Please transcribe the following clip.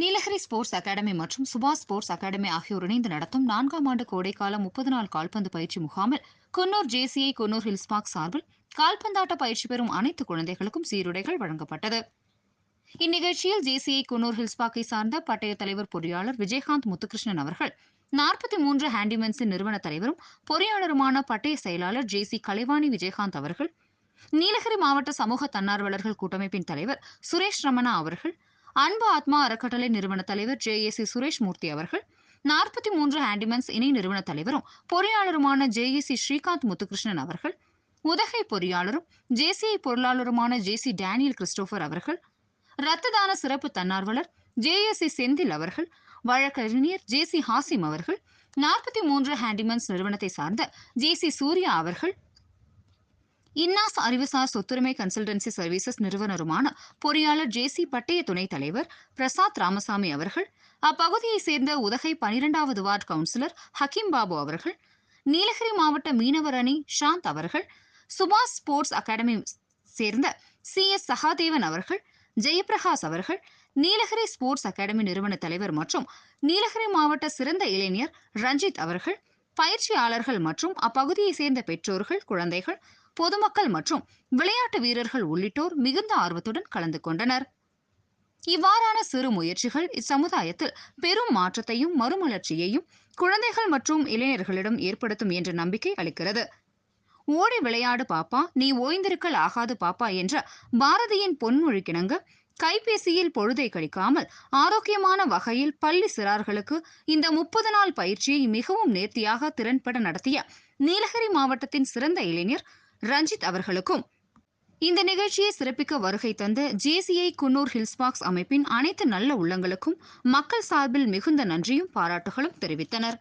Nilgiri sports academy மற்றும் சுபாஷ் sports academy ஆகியோர் இணைந்து நடத்தும் நான்காம் ஆண்டு கோடைக்கால முப்பது நாள் கால்பந்து பயிற்சி முகாமில் Coonoor JCI Coonoor hills park சார்பில் கால்பந்தாட்ட பயிற்சி பெறும் அனைத்து குழந்தைகளுக்கும் சீருடைகள் வழங்கப்பட்டது. இந்நிகழ்ச்சியில் ஜேசிஐ குன்னூர் ஹில்ஸ் பார்க்கை சார்ந்த பட்டய தலைவர் பொறியாளர் விஜயகாந்த் முத்துகிருஷ்ணன் அவர்கள் நாற்பத்தி மூன்று ஹேண்டிமென்ஸின் நிறுவன தலைவரும் பொறியாளருமான பட்டய செயலாளர் ஜே சி கலைவாணி விஜயகாந்த் அவர்கள் நீலகிரி மாவட்ட சமூக தன்னார்வலர்கள் கூட்டமைப்பின் தலைவர் சுரேஷ் ரமணா அவர்கள் அன்பு ஆத்மா அறக்கட்டளை நிறுவன தலைவர் J A C Suresh Murthy அவர்கள் நாற்பத்தி மூன்று ஹேண்டிமென்ஸ் இணை நிறுவன தலைவரும் பொறியாளருமான J A C Srikanth Muthukrishnan அவர்கள் உதகை பொறியாளரும் ஜேசிஐ பொருளாளருமான ஜே சி டேனியல் கிறிஸ்டோபர் அவர்கள் இரத்த தான சிறப்பு தன்னார்வலர் ஜே ஏ சி செந்தில் அவர்கள் வழக்கறிஞர் ஜே சி ஹாசிம் அவர்கள் நாற்பத்தி மூன்று ஹேண்டிமென்ஸ் நிறுவனத்தை சார்ந்த ஜே சி சூர்யா அவர்கள் இன்னாஸ் அறிவுசார் சொத்துரிமை கன்சல்டன்சி சர்வீசஸ் நிறுவனருமான பொறியாளர் ஜே சி பட்டய துணைத் தலைவர் பிரசாத் ராமசாமி அவர்கள் அப்பகுதியைச் சேர்ந்த உதகை பனிரெண்டாவது வார்டு கவுன்சிலர் ஹக்கீம் பாபு அவர்கள் நீலகிரி மாவட்ட மீனவர் அணி ஷாந்த் அவர்கள் சுபாஷ் ஸ்போர்ட்ஸ் அகாடமி சேர்ந்த சி எஸ் சகாதேவன் அவர்கள் ஜெயபிரகாஷ் அவர்கள் நீலகிரி ஸ்போர்ட்ஸ் அகாடமி நிறுவன தலைவர் மற்றும் நீலகிரி மாவட்ட சிறந்த இளைஞர் ரஞ்சித் அவர்கள் பயிற்சியாளர்கள் மற்றும் அப்பகுதியைச் சேர்ந்த பெற்றோர்கள் குழந்தைகள் பொதுமக்கள் மற்றும் விளையாட்டு வீரர்கள் உள்ளிட்டோர் மிகுந்த ஆர்வத்துடன் கலந்து கொண்டனர். இவ்வாறான சிறு முயற்சிகள் இச்சமுதாயத்தில் பெரும் மாற்றத்தையும் மறுமலர்ச்சியையும் குழந்தைகள் மற்றும் இளைஞர்களிடம் ஏற்படுத்தும் என்ற நம்பிக்கை அளிக்கிறது. ஓடி விளையாடு பாப்பா நீ ஓய்ந்திருக்கல் ஆகாது பாப்பா என்ற பாரதியின் பொன்மொழிக்கிணங்க கைபேசியில் பொழுதை கழிக்காமல் ஆரோக்கியமான வகையில் பள்ளி சிறார்களுக்கு இந்த முப்பது நாள் பயிற்சியை மிகவும் நேர்த்தியாக திறன்பட நடத்திய நீலகிரி மாவட்டத்தின் சிறந்த இளைஞர் ரஞ்சித் அவர்களுக்கும். இந்த நிகழ்ச்சியை சிறப்பிக்க வருகை தந்த ஜேசிஐ குன்னூர் ஹில்ஸ்பாக்ஸ் அமைப்பின் அனைத்து நல்ல உள்ளங்களுக்கும் மக்கள் சார்பில் மிகுந்த நன்றியும் பாராட்டுகளும் தெரிவித்தனர்.